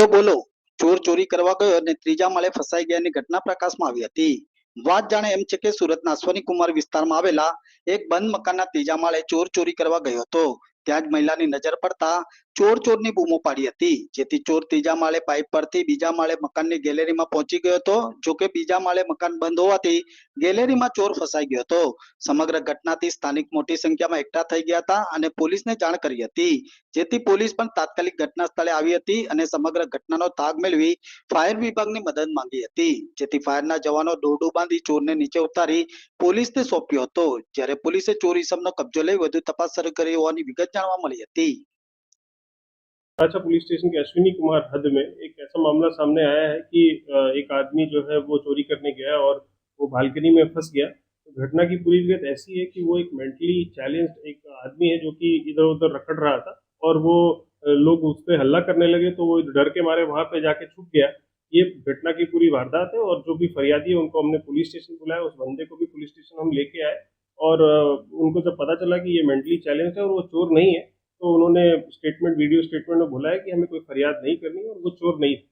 બોલો બોલો, ચોર ચોરી કરવા ગયો અને ત્રીજા માળે ફસાઈ ગયાની ઘટના પ્રકાશમાં આવી હતી. વાત જાણે એમ છે કે સુરતના અશ્વની કુમાર વિસ્તારમાં આવેલા એક બંધ મકાનના ત્રીજા માળે ચોર ચોરી કરવા ગયો હતો. ત્યાં જ મહિલાની નજર પડતા ચોર ચોરની બૂમો પાડી હતી. જેથી ચોર ત્રીજા માળે પાઇપ પરથી બીજા માળે મકાનની ગેલેરીમાં પહોંચી ગયો હતો. જો કે બીજા માળે મકાન બંધ હોવાથી ગેલેરીમાં ચોર ફસાઈ ગયો હતો. સમગ્ર ઘટનાથી સ્થાનિક મોટી સંખ્યામાં એકઠા થઈ ગયા હતા અને પોલીસને જાણ કરી હતી. જેથી પોલીસ પણ તાત્કાલિક ઘટના સ્થળે આવી હતી અને સમગ્ર ઘટનાનો તાગ મેળવી ફાયર વિભાગની મદદ માંગી હતી. જેથી ફાયરના જવાનો દોરડું બાંધી ચોરને નીચે ઉતારી પોલીસને સોંપ્યો હતો. જ્યારે પોલીસે ચોર ઇસમનો કબજો લઈ વધુ તપાસ શરૂ કરી હોવાની વિગત જાણવા મળી હતી अच्छा पुलिस स्टेशन के अश्विनी कुमार हद में एक ऐसा मामला सामने आया है कि अ, एक आदमी जो है वो चोरी करने गया और वो बालकनी में फंस गया तो घटना की पूरी विगत ऐसी है कि वो एक मेंटली चैलेंज्ड एक आदमी है जो कि इधर उधर रखड़ रहा था और वो अ, लोग उस पर हल्ला करने लगे तो वो डर के मारे वहां पे जाके छुप गया ये घटना की पूरी वारदात है और जो भी फरियादी है उनको हमने पुलिस स्टेशन बुलाया उस बंदे को भी पुलिस स्टेशन हम लेके आए और उनको जब पता चला कि ये मेंटली चैलेंज है और वो चोर नहीं है तो उन्होंने स्टेटमेंट वीडियो स्टेटमेंट में बोला है कि हमें कोई फरियाद नहीं करनी और वो चोर नहीं है।